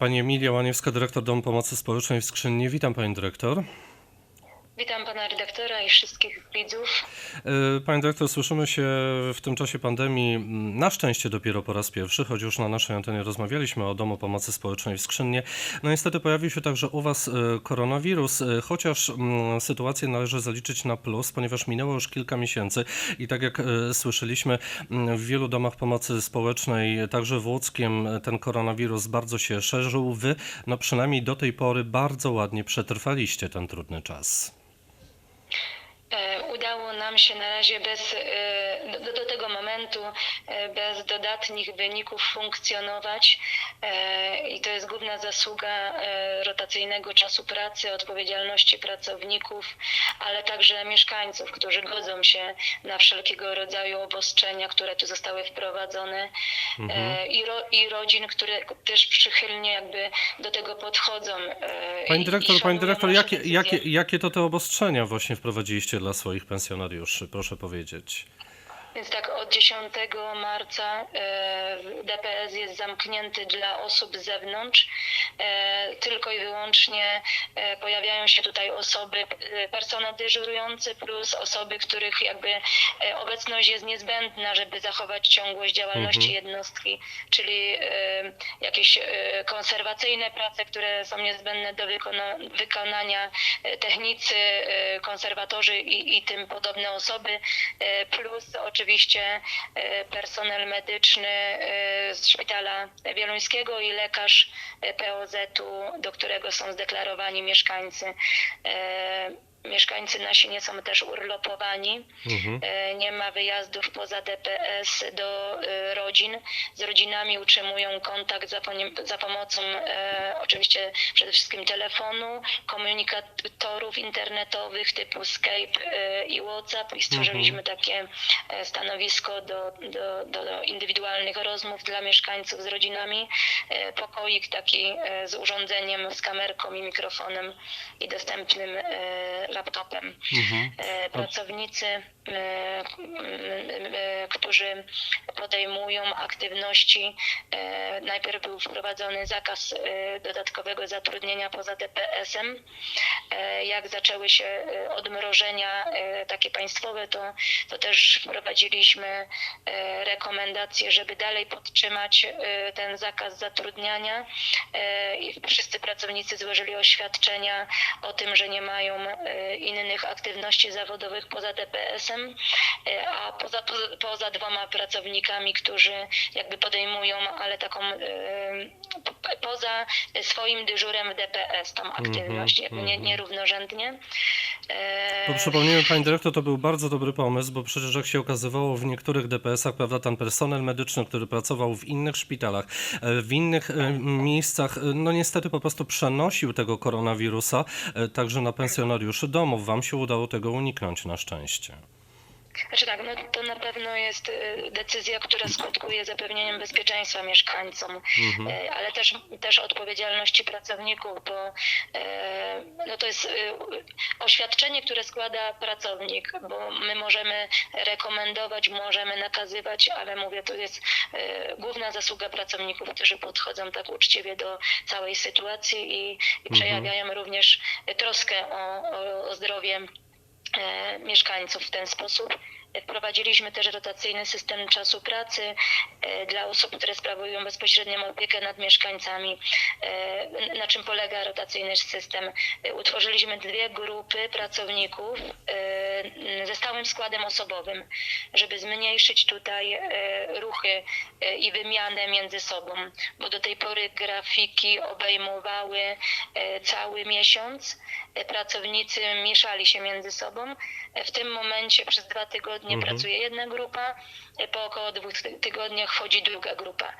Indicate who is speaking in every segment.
Speaker 1: Pani Emilia Łaniewska, dyrektor Domu Pomocy Społecznej w Skrzynie. Witam Pani Dyrektor.
Speaker 2: Witam pana redaktora i wszystkich widzów.
Speaker 1: E, Pani Dyrektor, słyszymy się w tym czasie pandemii na szczęście dopiero po raz pierwszy, choć już na naszej antenie rozmawialiśmy o Domu Pomocy Społecznej w Skrzynie. No niestety pojawił się także u Was e, koronawirus, e, chociaż m, sytuację należy zaliczyć na plus, ponieważ minęło już kilka miesięcy i tak jak słyszeliśmy, m, w wielu domach pomocy społecznej, także w Łódzkiem, ten koronawirus bardzo się szerzył. Wy, no przynajmniej do tej pory, bardzo ładnie przetrwaliście ten trudny czas.
Speaker 2: E, Udało nam się na razie bez, e, do, do tego momentu e, bez dodatnich wyników funkcjonować. I to jest główna zasługa rotacyjnego czasu pracy, odpowiedzialności pracowników, ale także mieszkańców, którzy godzą się na wszelkiego rodzaju obostrzenia, które tu zostały wprowadzone. E, i, ro, i rodzin, które też przychylnie jakby do tego podchodzą.
Speaker 1: Pani dyrektor,
Speaker 2: i
Speaker 1: pani dyrektor, jakie, jakie, jakie to te obostrzenia właśnie wprowadziliście dla swoich pensjonariuszy? Proszę powiedzieć.
Speaker 2: Więc tak, od 10 marca e, DPS jest zamknięty dla osób z zewnątrz. E, Tylko i wyłącznie e, pojawiają się tutaj osoby, personel dyżurujący plus osoby, których jakby obecność jest niezbędna, żeby zachować ciągłość działalności jednostki, czyli jakieś konserwacyjne prace, które są niezbędne do wykona- wykonania, technicy, konserwatorzy i, i tym podobne osoby, plus oczywiście e, personel medyczny e, z szpitala wieluńskiego i lekarz e, POZ-u, do którego są zdeklarowani mieszkańcy. Mieszkańcy nasi nie są też urlopowani.
Speaker 1: Mhm.
Speaker 2: E, Nie ma wyjazdów poza DPS do e, rodzin. Z rodzinami utrzymują kontakt za, za pomocą e, oczywiście przede wszystkim telefonu, komunikatorów internetowych typu Skype e, i WhatsApp i stworzyliśmy takie e, stanowisko do, do, do, indywidualnych rozmów dla mieszkańców z rodzinami. E, Pokoik taki z urządzeniem, z kamerką i mikrofonem i dostępnym laptopem.
Speaker 1: Mhm.
Speaker 2: E, pracownicy, e, e, którzy podejmują aktywności. Najpierw był wprowadzony zakaz dodatkowego zatrudnienia poza DPS-em. Jak zaczęły się odmrożenia takie państwowe, to, to też wprowadziliśmy rekomendacje, żeby dalej podtrzymać ten zakaz zatrudniania. Wszyscy pracownicy złożyli oświadczenia o tym, że nie mają innych aktywności zawodowych poza DPS-em, e, a poza, poza, poza dwoma pracownikami, którzy jakby podejmują, ale taką e, po- poza swoim dyżurem w DPS tą aktywność, jakby nie, nierównorzędnie. E,
Speaker 1: To przypomnijmy, pani dyrektor, to był bardzo dobry pomysł, bo przecież jak się okazywało w niektórych DPS-ach, prawda, ten personel medyczny, który pracował w innych szpitalach, e, w innych e, miejscach, e, no niestety po prostu przenosił tego koronawirusa e, także na pensjonariuszy domów. Wam się udało tego uniknąć na szczęście.
Speaker 2: Znaczy tak, no to na pewno jest y, decyzja, która skutkuje zapewnieniem bezpieczeństwa mieszkańcom, y, ale też, też odpowiedzialności pracowników, bo y, no to jest oświadczenie, które składa pracownik, bo my możemy rekomendować, możemy nakazywać, ale mówię, to jest główna zasługa pracowników, którzy podchodzą tak uczciwie do całej sytuacji i, i przejawiają również troskę o, o, o zdrowie mieszkańców w ten sposób. Wprowadziliśmy też rotacyjny system czasu pracy e, dla osób, które sprawują bezpośrednią opiekę nad mieszkańcami. E, Na czym polega rotacyjny system? Utworzyliśmy dwie grupy pracowników e, ze stałym składem osobowym, żeby zmniejszyć tutaj ruchy i wymianę między sobą, bo do tej pory grafiki obejmowały cały miesiąc. Pracownicy mieszali się między sobą. W tym momencie przez dwa tygodnie pracuje jedna grupa, e, po około dwóch ty- tygodniach wchodzi druga grupa.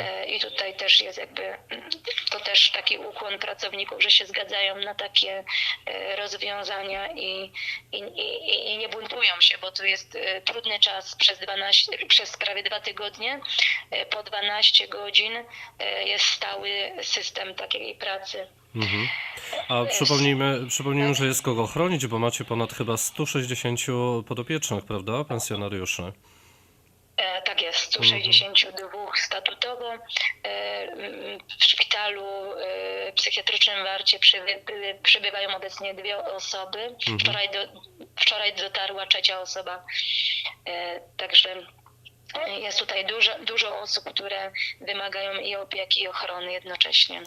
Speaker 2: E, I tutaj też jest jakby mm, to też taki ukłon pracowników, że się zgadzają na takie e, rozwiązania i, i, i, i nie buntują się, bo to jest trudny czas przez 12, przez prawie dwa tygodnie. Po 12 godzin jest stały system takiej pracy.
Speaker 1: Mhm. A przypomnijmy, przypomnijmy, że jest kogo chronić, bo macie ponad chyba 160 podopiecznych, prawda, pensjonariuszy?
Speaker 2: E, tak jest,
Speaker 1: Mhm.
Speaker 2: 162 statutowo. E, W szpitalu e, psychiatrycznym w Warcie przyby- przybywają obecnie dwie osoby.
Speaker 1: Mhm.
Speaker 2: Wczoraj, do, wczoraj dotarła trzecia osoba. E, Także jest tutaj dużo, dużo osób, które wymagają i opieki, i ochrony jednocześnie.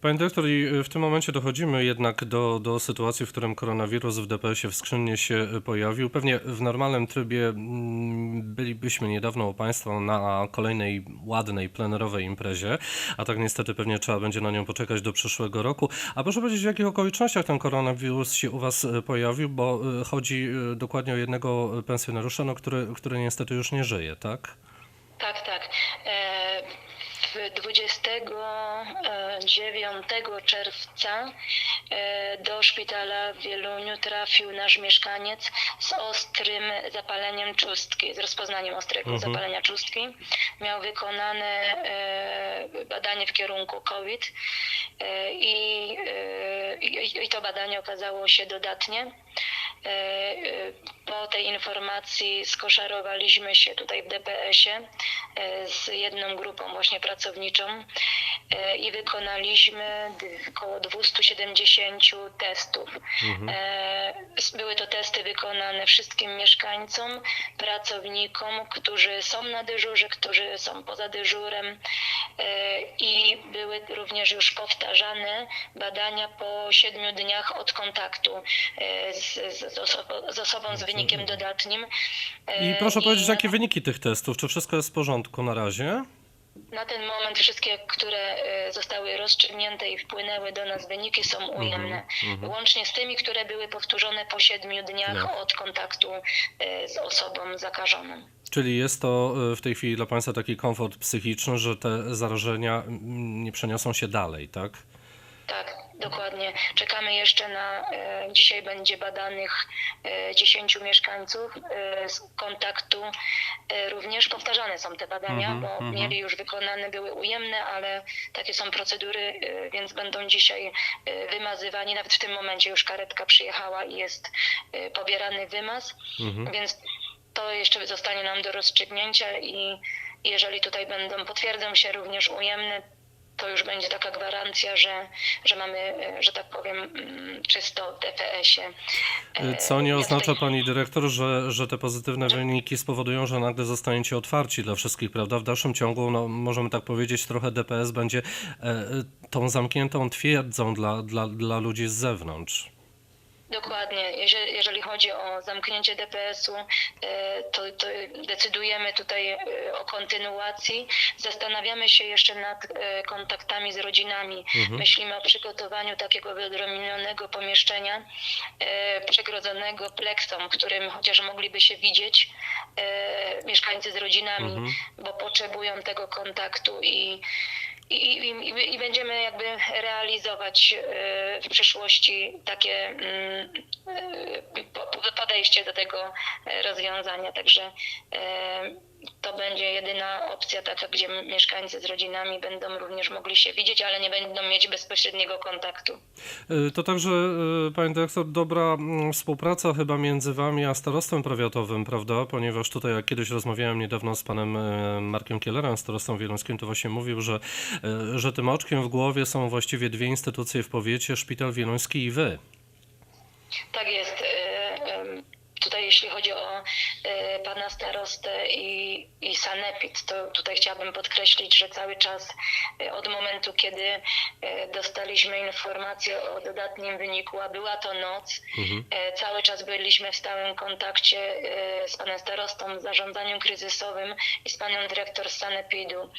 Speaker 1: Panie dyrektor, i w tym momencie dochodzimy jednak do, do sytuacji, w którym koronawirus w DPS-ie w Skrzynie się pojawił. Pewnie w normalnym trybie mm, bylibyśmy niedawno u Państwa na kolejnej ładnej, plenerowej imprezie, a tak niestety pewnie trzeba będzie na nią poczekać do przyszłego roku. A proszę powiedzieć, w jakich okolicznościach ten koronawirus się u Was pojawił, bo e, chodzi e, dokładnie o jednego pensjonariusza, no, który, który niestety już nie żyje, tak?
Speaker 2: Tak, tak. E, w 29 czerwca e, do szpitala w Wieluniu trafił nasz mieszkaniec z ostrym zapaleniem czustki, z rozpoznaniem ostrego
Speaker 1: Mhm.
Speaker 2: zapalenia czustki. Miał wykonane e, badanie w kierunku COVID e, i, e, i, i to badanie okazało się dodatnie. E, e, Po tej informacji skoszarowaliśmy się tutaj w DPS-ie e, z jedną grupą właśnie pracowniczą i wykonaliśmy około 270 testów. S- Były to testy wykonane wszystkim mieszkańcom, pracownikom, którzy są na dyżurze, którzy są poza dyżurem i były również już powtarzane badania po siedmiu dniach od kontaktu z, z, z, z osobą z wynikiem dodatnim. E,
Speaker 1: I proszę powiedzieć,
Speaker 2: i
Speaker 1: jakie wyniki tych testów? Czy wszystko jest w porządku na razie?
Speaker 2: Na ten moment wszystkie, które e, zostały rozstrzygnięte i wpłynęły do nas wyniki są ujemne. Łącznie z tymi, które były powtórzone po siedmiu dniach
Speaker 1: No.
Speaker 2: od kontaktu e, z osobą zakażoną.
Speaker 1: Czyli jest to w tej chwili dla Państwa taki komfort psychiczny, że te zarażenia mm, nie przeniosą się dalej, tak?
Speaker 2: Tak, dokładnie. Czekamy jeszcze na. E, dzisiaj będzie badanych e, 10 mieszkańców e, z kontaktu. E, również powtarzane są te badania,
Speaker 1: Mhm,
Speaker 2: bo
Speaker 1: mhm.
Speaker 2: mieli już wykonane, były ujemne, ale takie są procedury, e, więc będą dzisiaj e, wymazywani. Nawet w tym momencie już karetka przyjechała i jest e, pobierany wymaz,
Speaker 1: Mhm.
Speaker 2: więc to jeszcze zostanie nam do rozstrzygnięcia i jeżeli tutaj będą, potwierdzą się również ujemne, to już będzie taka gwarancja, że, że mamy, e, że tak powiem, mm, czysto DPS-ie. E,
Speaker 1: Co nie
Speaker 2: ja
Speaker 1: oznacza
Speaker 2: tutaj-
Speaker 1: Pani Dyrektor, że, że te pozytywne wyniki spowodują, że nagle zostaniecie otwarci dla wszystkich, prawda? W dalszym ciągu, no, możemy tak powiedzieć, trochę DPS będzie e, e, tą zamkniętą twierdzą dla, dla, dla ludzi z zewnątrz.
Speaker 2: Dokładnie. Jeżeli, jeżeli chodzi o zamknięcie DPS-u, e, to, to decydujemy tutaj e, o kontynuacji. Zastanawiamy się jeszcze nad e, kontaktami z rodzinami. Myślimy o przygotowaniu takiego wyodrębnionego pomieszczenia przegrodzonego pleksą, którym chociaż mogliby się widzieć mieszkańcy z rodzinami, bo potrzebują tego kontaktu i i, i, i- będziemy jakby realizować e, w przyszłości takie mm, po- podejście do tego e, rozwiązania. Także e, to będzie jedyna opcja taka, gdzie mieszkańcy z rodzinami będą również mogli się widzieć, ale nie będą mieć bezpośredniego kontaktu.
Speaker 1: Y, To także, y, Panie Dyrektor, dobra mm, współpraca chyba między Wami a starostwem powiatowym, prawda? Ponieważ tutaj, jak kiedyś rozmawiałem niedawno z panem y, Markiem Kielerem, starostą wieluńskim, to właśnie mówił, że, że tym oczkiem w głowie są właściwie dwie instytucje w powiecie, Szpital Wieluński i Wy.
Speaker 2: Tak jest. Tutaj jeśli chodzi o e, pana starostę i, i sanepid, to tutaj chciałabym podkreślić, że cały czas e, od momentu, kiedy e, dostaliśmy informację o dodatnim wyniku, a była to noc, e, cały czas byliśmy w stałym kontakcie z panem starostą w zarządzaniu kryzysowym i z panią dyrektor sanepidu.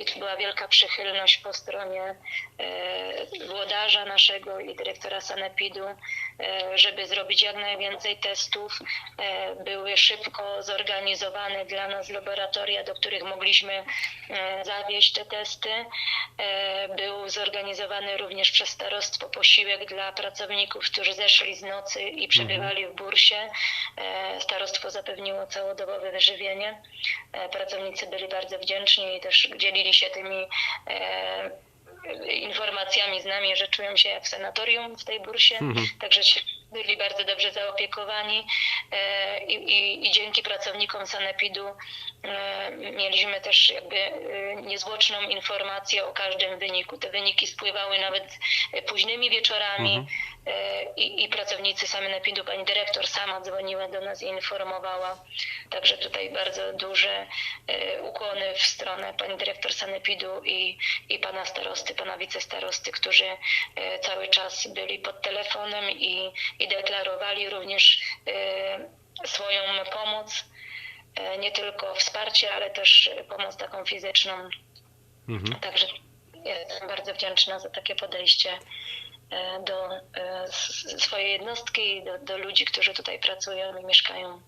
Speaker 2: I tu była wielka przychylność po stronie włodarza naszego i dyrektora sanepidu, żeby zrobić jak najwięcej testów. E, Były szybko zorganizowane dla nas laboratoria, do których mogliśmy e, zawieźć te testy. E, Był zorganizowany również przez starostwo posiłek dla pracowników, którzy zeszli z nocy i przebywali w bursie. Starostwo zapewniło całodobowe wyżywienie. Pracownicy byli bardzo wdzięczni i też dzielili się tymi informacjami z nami, że czują się jak w sanatorium w tej bursie. Także się byli bardzo dobrze zaopiekowani e, i, i, i dzięki pracownikom Sanepidu e, mieliśmy też jakby e, niezwłoczną informację o każdym wyniku. Te wyniki spływały nawet późnymi wieczorami
Speaker 1: Mhm.
Speaker 2: i, i pracownicy Sanepidu, pani dyrektor sama dzwoniła do nas i informowała. Także tutaj bardzo duże ukłony w stronę pani dyrektor Sanepidu i, i pana starosty, pana wicestarosty, którzy cały czas byli pod telefonem i, i deklarowali również e, swoją pomoc, e, nie tylko wsparcie, ale też pomoc taką fizyczną.
Speaker 1: Mhm.
Speaker 2: Także jestem bardzo wdzięczna za takie podejście e, do swojej jednostki i do, do ludzi, którzy tutaj pracują i mieszkają.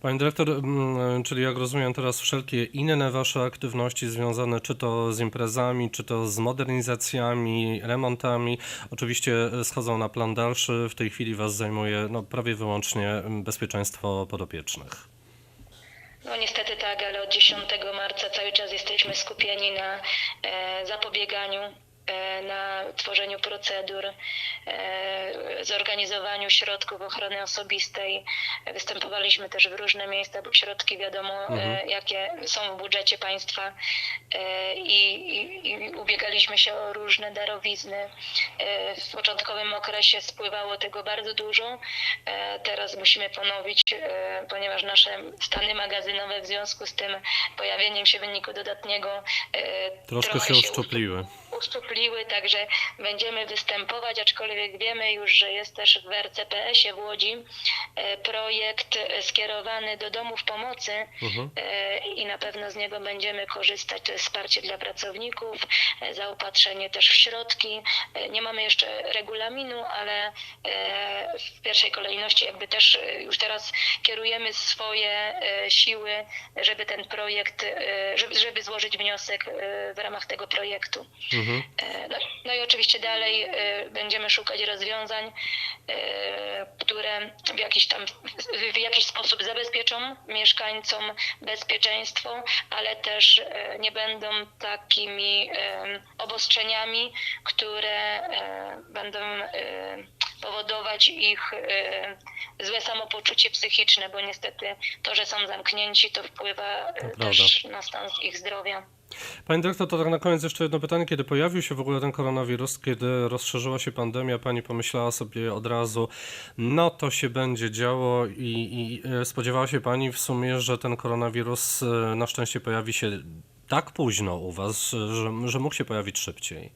Speaker 1: Pani dyrektor, mm, czyli jak rozumiem teraz wszelkie inne wasze aktywności związane czy to z imprezami, czy to z modernizacjami, remontami, oczywiście e, schodzą na plan dalszy. W tej chwili was zajmuje no, prawie wyłącznie mm, bezpieczeństwo podopiecznych.
Speaker 2: No niestety tak, ale od 10 marca cały czas jesteśmy skupieni na e, zapobieganiu, e, na tworzeniu procedur, e, zorganizowaniu środków ochrony osobistej. Występowaliśmy też w różne miejsca, bo środki wiadomo, e,
Speaker 1: Mhm.
Speaker 2: jakie są w budżecie państwa e, i, i, i ubiegaliśmy się o różne darowizny. E, w początkowym okresie spływało tego bardzo dużo. E, Teraz musimy ponowić, e, ponieważ nasze stany magazynowe w związku z tym pojawieniem się wyniku dodatniego e,
Speaker 1: Troszkę się uszczupliły.
Speaker 2: uszczupliły, także będziemy występować, aczkolwiek wiemy już, że jest też w RCPS-ie w Łodzi e, projekt skierowany do domów pomocy
Speaker 1: Mhm.
Speaker 2: e, i na pewno z niego będziemy korzystać. To jest wsparcie dla pracowników, e, zaopatrzenie też w środki. Nie mamy jeszcze regulaminu, ale w pierwszej kolejności jakby też już teraz kierujemy swoje siły, żeby ten projekt, żeby, żeby złożyć wniosek w ramach tego projektu.
Speaker 1: Mhm.
Speaker 2: No, i oczywiście dalej e, będziemy szukać rozwiązań, e, które w jakiś tam w- jakiś sposób zabezpieczą mieszkańcom bezpieczeństwo, ale też e, nie będą takimi obostrzeniami, które będą powodować ich złe samopoczucie psychiczne, bo niestety to, że są zamknięci, to wpływa
Speaker 1: To
Speaker 2: też na stan ich zdrowia.
Speaker 1: Pani dyrektor, to tak na koniec jeszcze jedno pytanie. Kiedy pojawił się w ogóle ten koronawirus, kiedy rozszerzyła się pandemia, pani pomyślała sobie od razu, no to się będzie działo i, i e, spodziewała się pani w sumie, że ten koronawirus e, na szczęście pojawi się tak późno u was, że, że mógł się pojawić szybciej.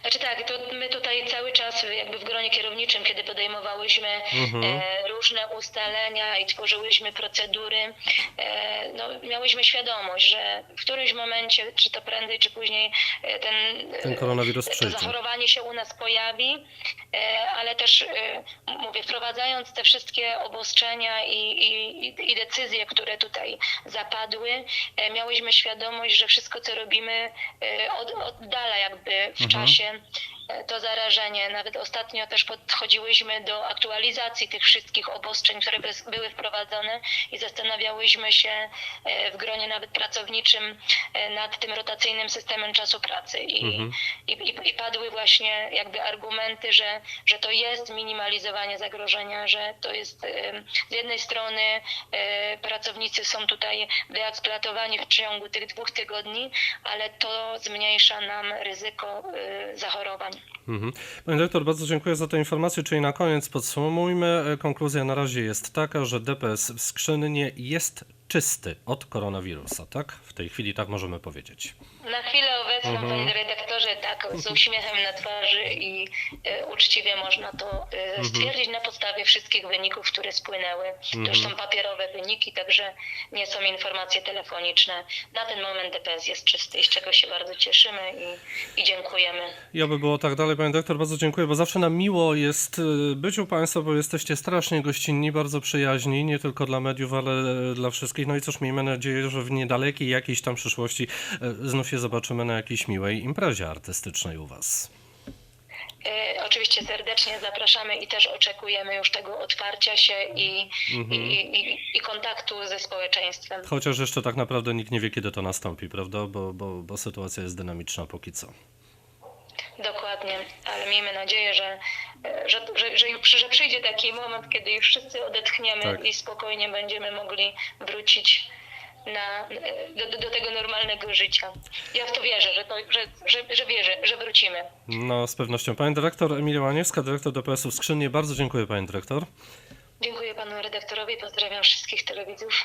Speaker 2: Znaczy tak, to my tutaj cały czas jakby w gronie kierowniczym, kiedy podejmowałyśmy
Speaker 1: Mhm.
Speaker 2: e, różne ustalenia i tworzyłyśmy procedury, e, no, miałyśmy świadomość, że w którymś momencie, czy to prędzej, czy później e, ten,
Speaker 1: Ten koronawirus przyjdzie.
Speaker 2: zachorowanie się u nas pojawi, ale też mówię, wprowadzając te wszystkie obostrzenia i, i, i decyzje, które tutaj zapadły, miałyśmy świadomość, że wszystko, co robimy, od, oddala jakby w
Speaker 1: Mhm.
Speaker 2: czasie to zarażenie. Nawet ostatnio też podchodziłyśmy do aktualizacji tych wszystkich obostrzeń, które by- były wprowadzone i zastanawiałyśmy się e, w gronie nawet pracowniczym e, nad tym rotacyjnym systemem czasu pracy. I,
Speaker 1: Mhm.
Speaker 2: i, i, i padły właśnie jakby argumenty, że, że to jest minimalizowanie zagrożenia, że to jest e, z jednej strony pracownicy są tutaj wyeksploatowani w ciągu tych dwóch tygodni, ale to zmniejsza nam ryzyko zachorowań.
Speaker 1: Mhm. Pani dyrektor, bardzo dziękuję za tę informację. Czyli na koniec podsumujmy. Konkluzja na razie jest taka, że DPS w Skrzynie jest czysty od koronawirusa, tak? W tej chwili tak możemy powiedzieć.
Speaker 2: Na chwilę obecną,
Speaker 1: Mhm.
Speaker 2: panie redaktorze, tak, z uśmiechem na twarzy i e, uczciwie można to e,
Speaker 1: Mhm.
Speaker 2: stwierdzić na podstawie wszystkich wyników, które spłynęły. To już
Speaker 1: Mhm.
Speaker 2: są papierowe wyniki, także nie są informacje telefoniczne. Na ten moment DPS jest czysty z czego się bardzo cieszymy i, i dziękujemy.
Speaker 1: Ja by było tak dalej, pani dyrektor, bardzo dziękuję, bo zawsze nam miło jest y, być u państwa, bo jesteście strasznie gościnni, bardzo przyjaźni, nie tylko dla mediów, ale e, dla wszystkich. No i cóż, miejmy nadzieję, że w niedalekiej jakiejś tam przyszłości e, znów się zobaczymy na jakiejś miłej imprezie artystycznej u was.
Speaker 2: E, Oczywiście serdecznie zapraszamy i też oczekujemy już tego otwarcia się i,
Speaker 1: Mhm.
Speaker 2: i, i, i kontaktu ze społeczeństwem.
Speaker 1: Chociaż jeszcze tak naprawdę nikt nie wie, kiedy to nastąpi, prawda? Bo, bo, bo sytuacja jest dynamiczna póki co.
Speaker 2: Dokładnie, ale miejmy nadzieję, że e, że, że, że, że przyjdzie taki moment, kiedy już wszyscy odetchniemy
Speaker 1: Tak.
Speaker 2: i spokojnie będziemy mogli wrócić na, do, do, tego normalnego życia. Ja w to wierzę, że, to, że, że, że wierzę, że wrócimy.
Speaker 1: No, z pewnością. Pani dyrektor Emilia Łaniewska, dyrektor DPS-u Skrzynie. Bardzo dziękuję pani dyrektor.
Speaker 2: Dziękuję panu redaktorowi, pozdrawiam wszystkich telewidzów.